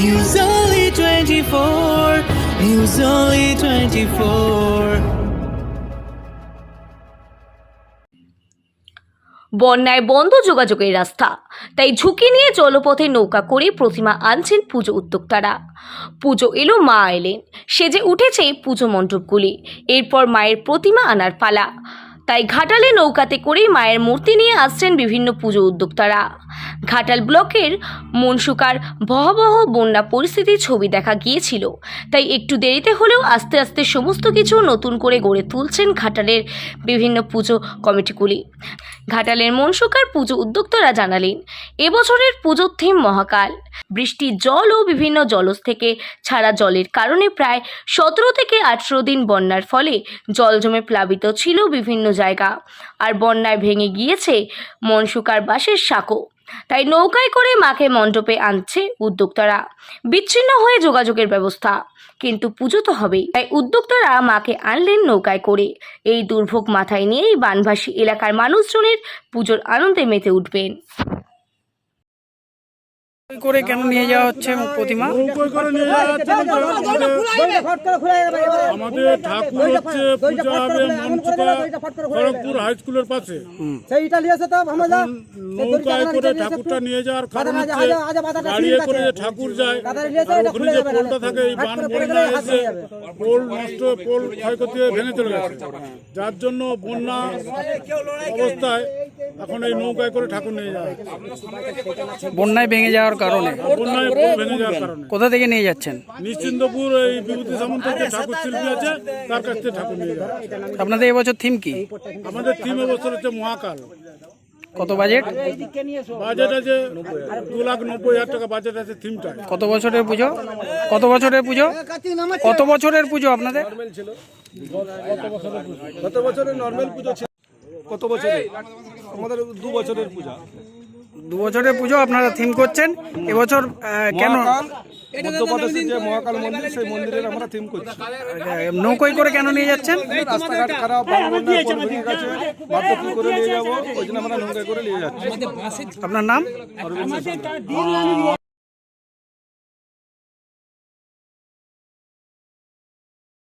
News Only 24. News Only 24. বন্যায় বন্ধ যোগাযোগের রাস্তা। তাই ঝুঁকি নিয়ে জলপথে নৌকা করে প্রতিমা আনছেন পুজো উদ্যোক্তারা। পুজো এলো মা এলেন। সেজে উঠেছে পুজো মণ্ডপগুলি। এরপর মায়ের প্রতিমা আনার পালা। তাই ঘাটালে নৌকাতে করেই মায়ের মূর্তি নিয়ে আসছেন বিভিন্ন পুজো উদ্যোক্তারা। ঘাটাল ব্লকের মনসুকার ভয়াবহ বন্যা পরিস্থিতির ছবি দেখা গিয়েছিল। তাই একটু দেরিতে হলেও আস্তে আস্তে সমস্ত কিছু নতুন করে গড়ে তুলছেন ঘাটালের বিভিন্ন পুজো কমিটিগুলি। ঘাটালের মনসুকার পুজো উদ্যোক্তারা জানালেন, এবছরের পুজোর থিম মহাকাল। বৃষ্টির জল ও বিভিন্ন জলজ থেকে ছাড়া জলের কারণে প্রায় সতেরো থেকে আঠেরো দিন বন্যার ফলে জল জমে প্লাবিত ছিল বিভিন্ন জায়গা। আর বন্যায় ভেঙে গিয়েছে মনসুকার বাসের সাঁকো। তাই নৌকায় করে মাকে মণ্ডপে আনছে উদ্যোক্তারা। বিচ্ছিন্ন হয়ে যোগাযোগের ব্যবস্থা। কিন্তু পুজো তো হবেই। তাই উদ্যোক্তারা মাকে আনলেন নৌকায় করে। এই দুর্ভোগ মাথায় নিয়েই বানভাসী এলাকার মানুষজনের পুজোর আনন্দে মেতে উঠবেন। করে কেন নিয়ে যাওয়া হচ্ছে প্রতিমা আমাদের ঠাকুর হচ্ছে খড়গপুর হাই স্কুলের পাশে নৌকায় করে ঠাকুরটা নিয়ে যাওয়ার কারণ হচ্ছে করে যে ঠাকুর যায় ওখানে যে পোলটা থাকে এই বান বন্যা এসে পোল নষ্ট পোল ক্ষয়ক্ষতি হয়ে ভেঙে চলে গেছে যার জন্য বন্যা অবস্থায় এখন এই নৌকায় করে ঠাকুর নিয়ে যাওয়া বন্যায় ভেঙে যাওয়ার কারণে। কোথা থেকে নিয়ে যাচ্ছেন? নিশ্চিন্দপুর এই বিভূতি যে ঠাকুর শিল্পী আছে তার কাছ থেকে ঠাকুর নিয়ে আপনাদের এবছর থিম কি? আমাদের তিন বছর হচ্ছে মহাকাল। কত বাজেট বাজেট আছে দু লাখ নব্বই হাজার টাকা বাজেট আছে থিমটা কত বছরের পুজো? কত বছরের পুজো? কত বছরের পুজো আপনাদের? গত বছরের নর্মাল পুজো? ছিল কত বছরে আমাদের দু বছরের পূজা? দু বছরের পুজো আপনারা থিম করছেন। এবছর কেন? মধ্যপ্রদেশের যে মহাকাল মন্দির সেই মন্দিরের আমরা থিম করছি। নৌকোই করে কেন নিয়ে যাচ্ছেন? রাস্তাঘাট খারাপ বাংলা ভেঙে গেছে বাধ্য কি করে নিয়ে যাব? ওই জন্য আমরা নৌকায় করে নিয়ে যাচ্ছি। আপনার নাম।